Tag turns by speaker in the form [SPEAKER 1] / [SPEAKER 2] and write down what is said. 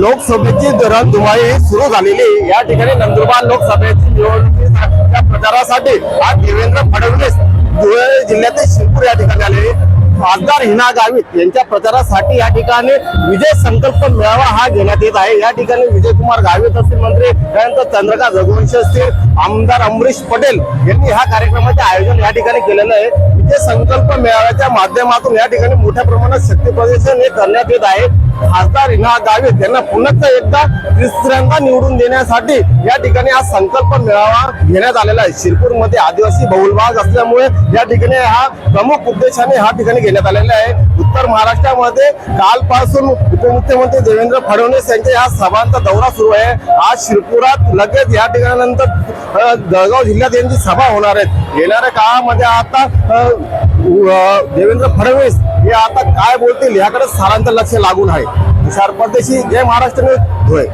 [SPEAKER 1] लोकसभेची रणधुमाळी सुरू झालेली या ठिकाणी नंदुरबार लोकसभेची निवडणुकीच्या प्रचारासाठी आज देवेंद्र फडणवीस धुळे जिल्ह्यातील शिरपूर या ठिकाणी आले खासदार हिना गावित यांच्या प्रचारासाठी या ठिकाणी विजय संकल्प मेळावा हा घेण्यात येत आहे. या ठिकाणी विजयकुमार गावित असतील मंत्री त्यानंतर चंद्रकांत रघुवंशी असतील आमदार अमरीश पटेल यांनी ह्या कार्यक्रमाचे आयोजन या ठिकाणी केलेलं आहे. विजय संकल्प मेळाव्याच्या माध्यमातून या ठिकाणी मोठ्या प्रमाणात शक्ती प्रदर्शन हे करण्यात येत आहे. खासदार हिना गावे यांना पुन्हा एकदा तिसऱ्यांदा निवडून देण्यासाठी या ठिकाणी हा संकल्प मेळावा घेण्यात आलेला आहे. शिरपूरमध्ये आदिवासी बहुल भाग असल्यामुळे या ठिकाणी हा प्रमुख उद्देशाने हा ठिकाणी घेण्यात आलेला आहे. उत्तर महाराष्ट्रामध्ये कालपासून उपमुख्यमंत्री देवेंद्र फडणवीस यांच्या या सभांचा दौरा सुरू आहे. आज शिरपुरात लगेच या ठिकाणानंतर जळगाव जिल्ह्यात यांची सभा होणार आहेत येणाऱ्या काळामध्ये आता देवेंद्र फडणवीस हे आता काय बोलतील याकडे सारांचं लक्ष लागून आहे. तुषार परदेशी जय महाराष्ट्र होय धुळे.